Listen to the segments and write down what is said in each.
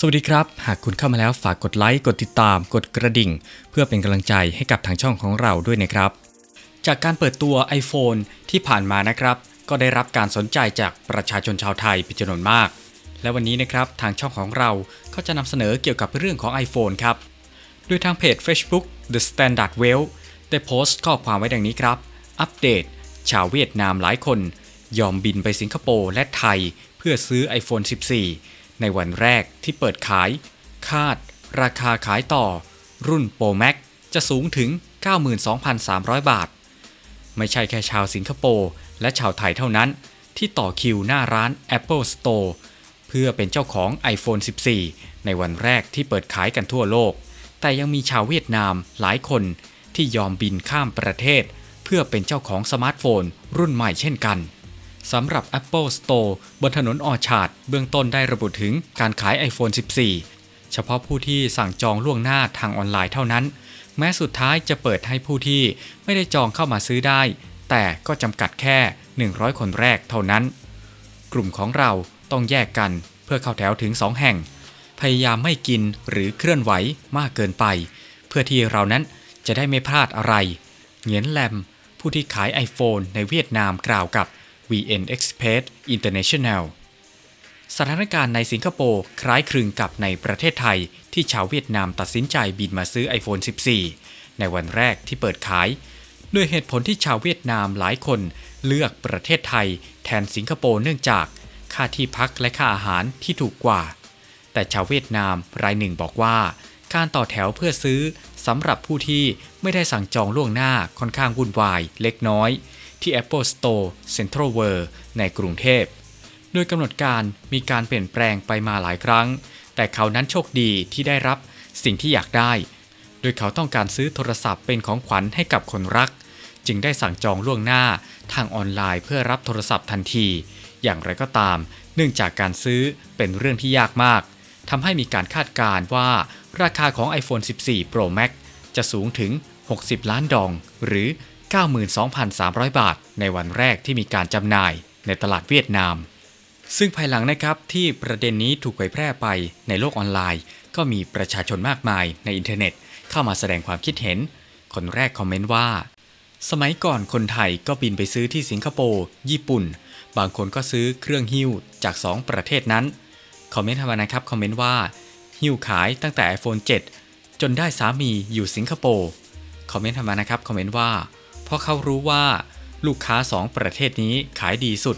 สวัสดีครับ หากคุณเข้ามาแล้วฝากกดไลค์ กดติดตาม กดกระดิ่ง เพื่อเป็นกำลังใจให้กับทางช่องของเราด้วยนะครับ จากการเปิดตัว iPhone ที่ผ่านมานะครับ ก็ได้รับการสนใจจากประชาชนชาวไทยเป็นจำนวนมาก และวันนี้นะครับทางช่องของเราก็จะนำเสนอเกี่ยวกับเรื่องของ iPhone ครับโดยทางเพจ Facebook The Standard Well ได้โพสต์ข้อความไว้ดังนี้ครับ อัปเดต ชาวเวียดนามหลายคน ยอมบินไปสิงคโปร์และไทย เพื่อซื้อ iPhone 14 ในวันแรกที่เปิดขาย คาด ราคาขายต่อ รุ่น Pro Max จะสูงถึง 92,300 บาท ไม่ใช่แค่ชาวสิงคโปร์และชาวไทยเท่านั้น ที่ต่อคิวหน้าร้าน Apple Store เพื่อเป็นเจ้าของ iPhone 14 ในวันแรกที่เปิดขายกันทั่วโลก แต่ยังมีชาวเวียดนามหลายคนที่ยอมบินข้ามประเทศ เพื่อเป็นเจ้าของสมาร์ทโฟนรุ่นใหม่เช่นกัน สำหรับ Apple Store บนถนนออชาร์ดเบื้องต้นได้ระบุถึงการขาย iPhone 14 เฉพาะผู้ที่สั่งจองล่วงหน้าทางออนไลน์เท่านั้น แม้สุดท้ายจะเปิดให้ผู้ที่ไม่ได้จองเข้ามาซื้อได้ แต่ก็จำกัดแค่ 100 คนแรกเท่านั้น กลุ่มของเราต้องแยกกันเพื่อเข้าแถวถึง 2 แห่ง พยายามไม่กินหรือเคลื่อนไหวมากเกินไป เพื่อที่เรานั้นจะได้ไม่พลาดอะไร เหงียนแลมผู้ที่ขาย iPhone ในเวียดนามกล่าวกับ VN Express International สถานการณ์ในสิงคโปร์คล้ายคลึงกับในประเทศไทย ที่ชาวเวียดนามตัดสินใจบินมาซื้อ iPhone 14 ในวันแรกที่เปิดขาย ด้วยเหตุผลที่ชาวเวียดนามหลายคนเลือกประเทศไทย แทนสิงคโปร์เนื่องจาก ค่าที่พักและค่าอาหารที่ถูกกว่า แต่ชาวเวียดนามรายหนึ่งบอกว่า การต่อแถวเพื่อซื้อสำหรับผู้ที่ไม่ได้สั่งจองล่วงหน้าค่อนข้างวุ่นวายเล็กน้อย ที่ Apple Store Central World ในกรุงเทพ โดยกำหนดการมีการเปลี่ยนแปลงไปมาหลายครั้ง แต่เขานั้นโชคดีที่ได้รับสิ่งที่อยากได้ โดยเขาต้องการซื้อโทรศัพท์เป็นของขวัญให้กับคนรัก จึงได้สั่งจองล่วงหน้าทางออนไลน์เพื่อรับโทรศัพท์ทันที อย่างไรก็ตาม เนื่องจากการซื้อเป็นเรื่องที่ยากมากทำให้มีการคาดการณ์ว่าราคาของ iPhone 14 Pro Max จะสูงถึง 60 ล้านดอง หรือ 92,300 บาท ในวันแรกที่มีการจำหน่ายในตลาดเวียดนาม ซึ่งภายหลังนะครับที่ประเด็นนี้ถูกเผยแพร่ไปในโลกออนไลน์ ก็มีประชาชนมากมายในอินเทอร์เน็ต เข้ามาแสดงความคิดเห็น คนแรกคอมเมนต์ว่า สมัยก่อนคนไทยก็บินไปซื้อที่สิงคโปร์ญี่ปุ่น บางคนก็ซื้อเครื่องหิ้วจาก 2 ประเทศนั้นคอมเมนต์ทำมานะครับคอมเมนต์ว่าหิ้วขายตั้งแต่ iPhone 7 จนได้สามีอยู่สิงคโปร์คอมเมนต์ทำมานะครับคอมเมนต์ว่า เพราะเขารู้ว่าลูกค้า 2 ประเทศนี้ขายดีสุด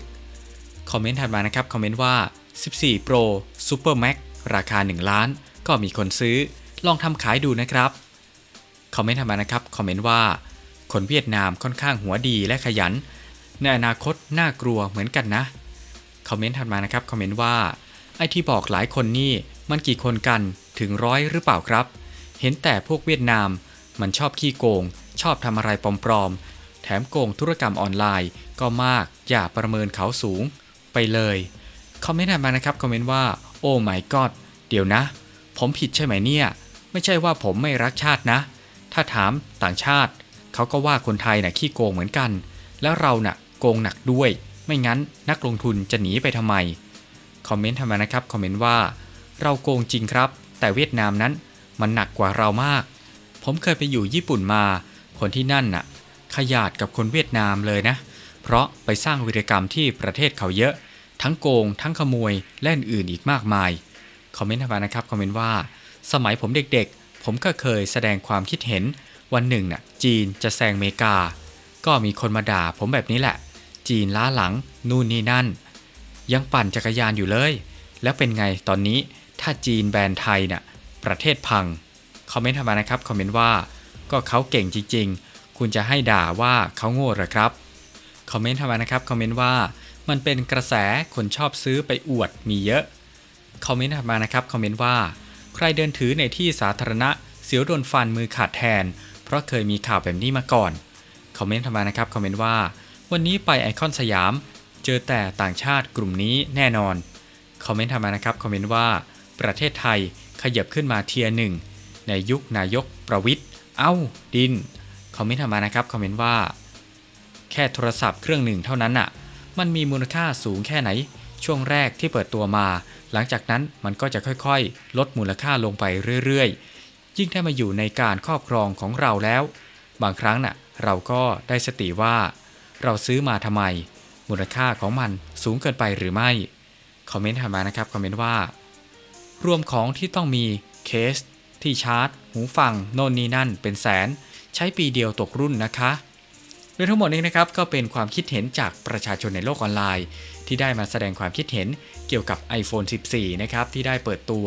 คอมเมนต์ถัดมานะครับ คอมเมนต์ว่า 14 Pro Super Max ราคา 1 ล้าน ก็มีคนซื้อ ลองทำขายดูนะครับ คอมเมนต์ถัดมานะครับ คอมเมนต์ว่า คนเวียดนามค่อนข้างหัวดีและขยัน ในอนาคตน่ากลัวเหมือนกันนะ คอมเมนต์ถัดมานะครับ คอมเมนต์ว่า ไอที่บอกหลายคนนี่มันกี่คนกันถึงร้อยหรือเปล่าครับ เห็นแต่พวกเวียดนามมันชอบขี้โกง ชอบทำอะไรปลอมๆ แถมโกงธุรกรรมออนไลน์ก็มากอย่าประเมินเขาสูงไปเลย คอมเมนต์ถัดมานะครับ คอมเมนต์ว่า โอ้ my god เดี๋ยวนะ ผมผิดใช่ไหมเนี่ย ไม่ใช่ว่าผมไม่รักชาตินะ ถ้าถามต่างชาติ เขาก็ว่าคนไทยน่ะขี้โกงเหมือนกัน แล้วเราน่ะโกงหนักด้วย ไม่งั้นนักลงทุนจะหนีไปทำไม คอมเมนต์ทำมานะครับ คอมเมนต์ว่า เราโกงจริงครับ แต่เวียดนามนั้นมันหนักกว่าเรามาก ผมเคยไปอยู่ญี่ปุ่นมา คนที่นั่นน่ะขยาดกับคนเวียดนามเลยนะ เพราะไปสร้างวิรกรรมที่ประเทศเขาเยอะ ทั้งโกง ทั้งขโมยและอื่นอีกมากมาย คอมเมนต์มานะครับ คอมเมนต์ว่า สมัยผมเด็กๆ ผมก็เคยแสดงความคิดเห็น วันหนึ่งน่ะจีนจะแซงเมกา ก็มีคนมาด่าผมแบบนี้แหละ จีนล้าหลัง นู่นนี่นั่น ยังปั่นจักรยานอยู่เลย แล้วเป็นไงตอนนี้ถ้าจีนแบนไทยน่ะประเทศพัง คอมเมนต์มานะครับ คอมเมนต์ว่า ก็เขาเก่งจริง ๆ คุณจะให้ด่าว่าเขาโง่หรอครับ คอมเมนต์ทำมานะครับ คอมเมนต์ว่ามันเป็นกระแสคนชอบซื้อไปอวดมีเยอะ คอมเมนต์ถัดมานะครับ คอมเมนต์ว่า ใครเดินถือในที่สาธารณะเสียวโดนฟันมือขาดแทน เพราะเคยมีข่าวแบบนี้มาก่อน คอมเมนต์ถัดมานะครับ คอมเมนต์ว่า วันนี้ไปไอคอนสยาม เจอแต่ต่างชาติกลุ่มนี้แน่นอน คอมเมนต์ถัดมานะครับ คอมเมนต์ว่า ประเทศไทยขยับขึ้นมาเทียร์หนึ่งในยุคนายกประวิทย์ เอ้าดินคอมเมนต์มานะครับคอมเมนต์ว่า แค่โทรศัพท์เครื่องหนึ่งเท่านั้นน่ะ มันมีมูลค่าสูงแค่ไหน ช่วงแรกที่เปิดตัวมา หลังจากนั้นมันก็จะค่อยๆ ลดมูลค่าลงไปเรื่อยๆ ยิ่งถ้มาอยู่ในการครอบครองของเราแล้ว บางครั้งน่ะเราก็ได้สติว่า เราซื้อมาทำไม มูลค่าของมันสูงเกินไปหรือไม่คอมเมนต์ถัดมานะครับคอมเมนต์ว่า รวมของที่ต้องมีเคส ที่ชาร์จ หูฟังโน่นนี่นั่น เป็นแสน ใช้ปีเดียวตกรุ่นนะคะโดยทั้งหมดนี้นะครับก็เป็นความคิดเห็นจากประชาชนในโลกออนไลน์ ที่ได้มาแสดงความคิดเห็นเกี่ยวกับ iPhone 14 นะครับที่ได้เปิดตัว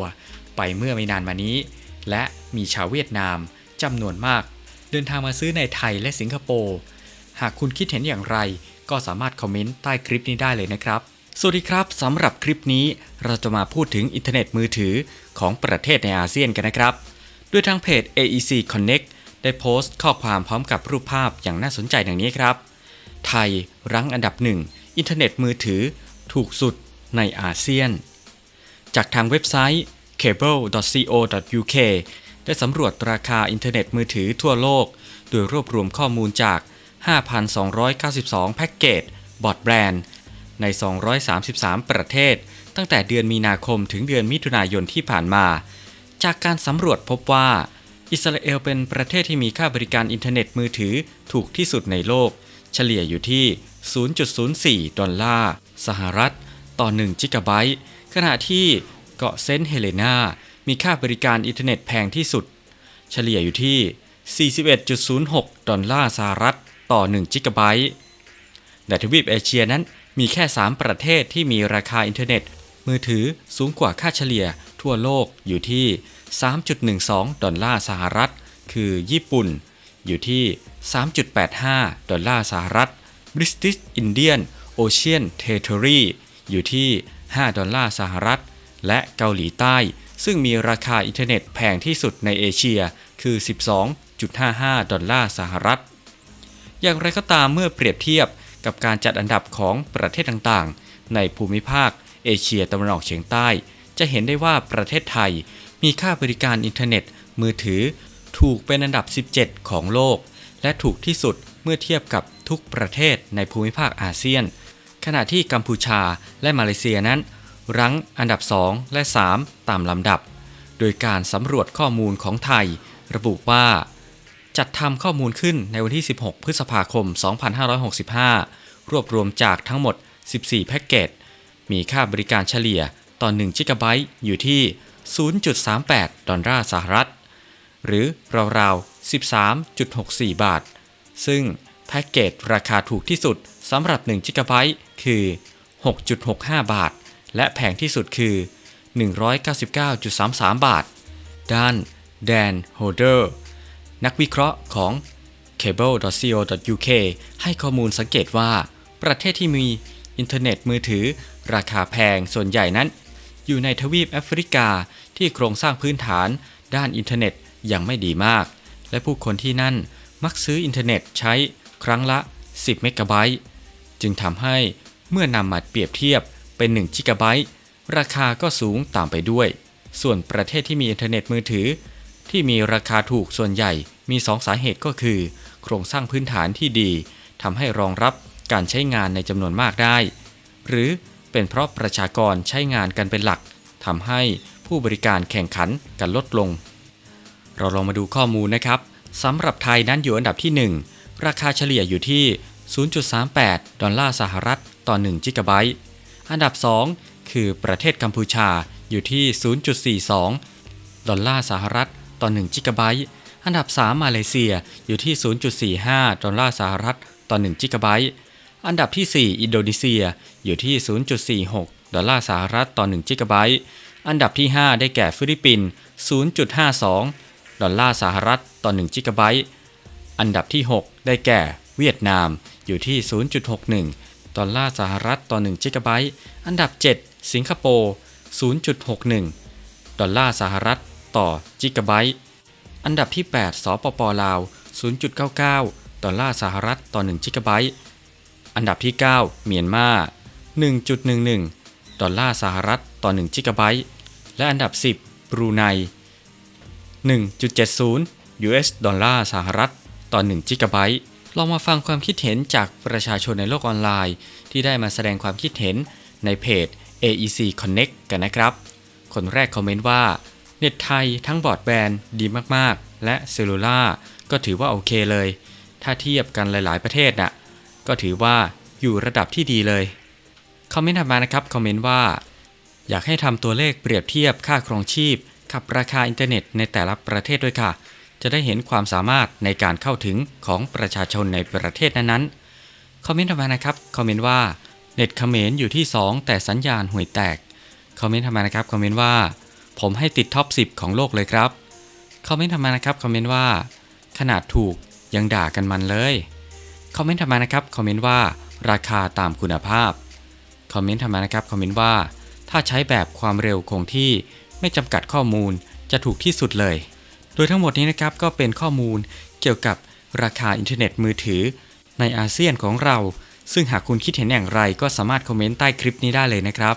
ไปเมื่อไม่นานมานี้ และมีชาวเวียดนามจำนวนมาก เดินทางมาซื้อในไทยและสิงคโปร์หากคุณคิดเห็นอย่างไร ก็สามารถคอมเมนต์ใต้คลิปนี้ได้เลยนะครับสวัสดีครับสำหรับคลิปนี้เราจะมาพูดถึงอินเทอร์เน็ตมือถือ ของประเทศในอาเซียนกันนะครับ ด้วยทางเพจ AEC Connect ได้โพสต์ข้อความพร้อมกับรูปภาพอย่างน่าสนใจดังนี้ครับ ไทยรั้งอันดับหนึ่งอินเทอร์เน็ตมือถือถูกสุดในอาเซียน จากทางเว็บไซต์ cable.co.uk ได้สำรวจราคาอินเทอร์เน็ตมือถือทั่วโลก โดยรวบรวมข้อมูลจาก 5,292 แพ็กเกจบอร์ดแบรนด์ ใน 233 ประเทศ ตั้งแต่เดือนมีนาคมถึงเดือนมิถุนายนที่ผ่านมา จากการสำรวจพบว่า อิสราเอลเป็นประเทศที่มีค่าบริการอินเทอร์เน็ตมือถือถูกที่สุดในโลก เฉลี่ยอยู่ที่ 0.04 ดอลลาร์ สหรัฐ ต่อ 1 จิกะไบต์ ขณะที่เกาะเซนต์เฮเลนามีค่าบริการอินเทอร์เน็ตแพงที่สุด เฉลี่ยอยู่ที่ 41.06 ดอลลาร์สหรัฐ ต่อ 1 จิกะไบต์ในทวีปเอเชียนั้นมีแค่ 3 ประเทศที่มีราคาอินเทอร์เน็ต มือถือสูงกว่าค่าเฉลี่ยทั่วโลกอยู่ที่ 3.12 ดอลลาร์สหรัฐ คือญี่ปุ่น อยู่ที่ 3.85 ดอลลาร์สหรัฐ British Indian Ocean Territory อยู่ที่ 5 ดอลลาร์สหรัฐ และเกาหลีใต้ ซึ่งมีราคาอินเทอร์เน็ตแพงที่สุดในเอเชีย คือ 12.55 ดอลลาร์สหรัฐ อย่างไรก็ตามเมื่อเปรียบเทียบกับการจัดอันดับของประเทศต่างๆ ในภูมิภาค เอเชียตะวันออกเฉียงใต้ จะเห็นได้ว่าประเทศไทยมีค่าบริการอินเทอร์เน็ต มือถือ ถูกเป็นอันดับ 17 ของโลก และถูกที่สุดเมื่อเทียบกับทุกประเทศในภูมิภาคอาเซียน ขณะที่กัมพูชาและมาเลเซียนั้น รั้งอันดับ 2 และ 3 ตามลำดับ โดยการสำรวจข้อมูลของไทย ระบุว่า จัดทำข้อมูลขึ้นในวันที่ 16 พฤษภาคม 2565 รวบรวมจากทั้งหมด 14 แพ็กเกจ มีค่าบริการเฉลี่ยต่อ1จิกะไบต์อยู่ที่ 0.38 ดอลลาร์สหรัฐ หรือราวๆ 13.64 บาท ซึ่งแพ็กเกจราคาถูกที่สุดสำหรับ1จิกะไบต์คือ 6.65 บาท และแพงที่สุดคือ 199.33 บาท ด้านแดนโฮเดอร์นักวิเคราะห์ของ cable.co.uk ให้ข้อมูลสังเกตว่า ประเทศที่มี อินเทอร์เน็ตมือถือ ราคาแพงส่วนใหญ่นั้น อยู่ในทวีปแอฟริกาที่โครงสร้างพื้นฐาน ด้านอินเทอร์เน็ตยังไม่ดีมาก และผู้คนที่นั่นมักซื้ออินเทอร์เน็ตใช้ครั้งละ 10 เมกะไบต์จึงทำให้เมื่อนำมาเปรียบเทียบเป็น1จิกะไบต์ราคาก็สูงตามไปด้วย ส่วนประเทศที่มีอินเทอร์เน็ตมือถือ ที่มีราคาถูกส่วนใหญ่มี 2 สาเหตุก็คือ โครงสร้างพื้นฐานที่ดีทำให้รองรับ การใช้งานในจำนวนมากได้ หรือเป็นเพราะประชากรใช้งานกันเป็นหลักทำให้ผู้บริการแข่งขันกันลดลง เราลองมาดูข้อมูลนะครับสำหรับไทยนั้นอยู่อันดับที่ 1 ราคาเฉลี่ยอยู่ที่ 0.38 ดอลลาร์สหรัฐต่อ1จิกะไบต์อันดับ 2 คือประเทศกัมพูชาอยู่ที่ 0.42 ดอลลาร์สหรัฐต่อ1จิกะไบต์อันดับ 3 มาเลเซียอยู่ที่ 0.45 ดอลลาร์สหรัฐต่อ1จิกะไบต์ อันดับที่ 4 อินโดนีเซียอยู่ที่ 0.46 ดอลลาร์สหรัฐต่อ1จิกะไบต์ อันดับที่ 5 ได้แก่ฟิลิปปินส์ 0.52 ดอลลาร์สหรัฐต่อ1จิกะไบต์ อันดับที่ 6 ได้แก่เวียดนามอยู่ที่ 0.61 ดอลลาร์สหรัฐต่อ1จิกะไบต์ อันดับ 7 สิงคโปร์ 0.61 ดอลลาร์สหรัฐต่อจิกะไบต์ อันดับที่ 8 สปปลาว 0.99 ดอลลาร์สหรัฐต่อ1จิกะไบต์ อันดับที่ 9 เมียนมา 1.11 ดอลลาร์สหรัฐต่อ 1 จิกะไบต์ และอันดับ 10บรูไน 1.70 US ดอลลาร์สหรัฐต่อ 1 จิกะไบต์ ลองมาฟังความคิดเห็นจากประชาชนในโลกออนไลน์ ที่ได้มาแสดงความคิดเห็นในเพจ AEC Connect กันนะครับ คนแรกคอมเมนต์ว่า เน็ตไทยทั้งบอร์ดแบนด์ดีมากๆ และเซลลูล่าก็ถือว่าโอเคเลย ถ้าเทียบกันหลาย ๆ ประเทศน่ะ ก็ถือว่าอยู่ระดับที่ดีเลยคอมเมนต์ถัดมานะครับคอมเมนต์ว่า อยากให้ทำตัวเลขเปรียบเทียบค่าครองชีพกับราคาอินเทอร์เน็ตในแต่ละประเทศด้วยค่ะ จะได้เห็นความสามารถในการเข้าถึงของประชาชนในประเทศนั้นๆคอมเมนต์ถัดมานะครับคอมเมนต์ว่าเน็ตเขมรอยู่ที่ 2 แต่สัญญาณห่วยแตกคอมเมนต์ถัดมานะครับคอมเมนต์ว่า ผมให้ติดท็อป 10 ของโลกเลยครับคอมเมนต์ถัดมานะครับคอมเมนต์ว่า ขนาดถูกยังด่ากันมันเลย คอมเมนต์ถัดมานะครับคอมเมนต์ว่าราคาตามคุณภาพคอมเมนต์ถัดมานะครับคอมเมนต์ว่าถ้าใช้แบบความเร็วคงที่ไม่จำกัดข้อมูลจะถูกที่สุดเลย โดยทั้งหมดนี้นะครับก็เป็นข้อมูลเกี่ยวกับราคาอินเทอร์เน็ตมือถือ ในอาเซียนของเรา ซึ่งหากคุณคิดเห็นอย่างไรก็สามารถคอมเมนต์ใต้คลิปนี้ได้เลยนะครับ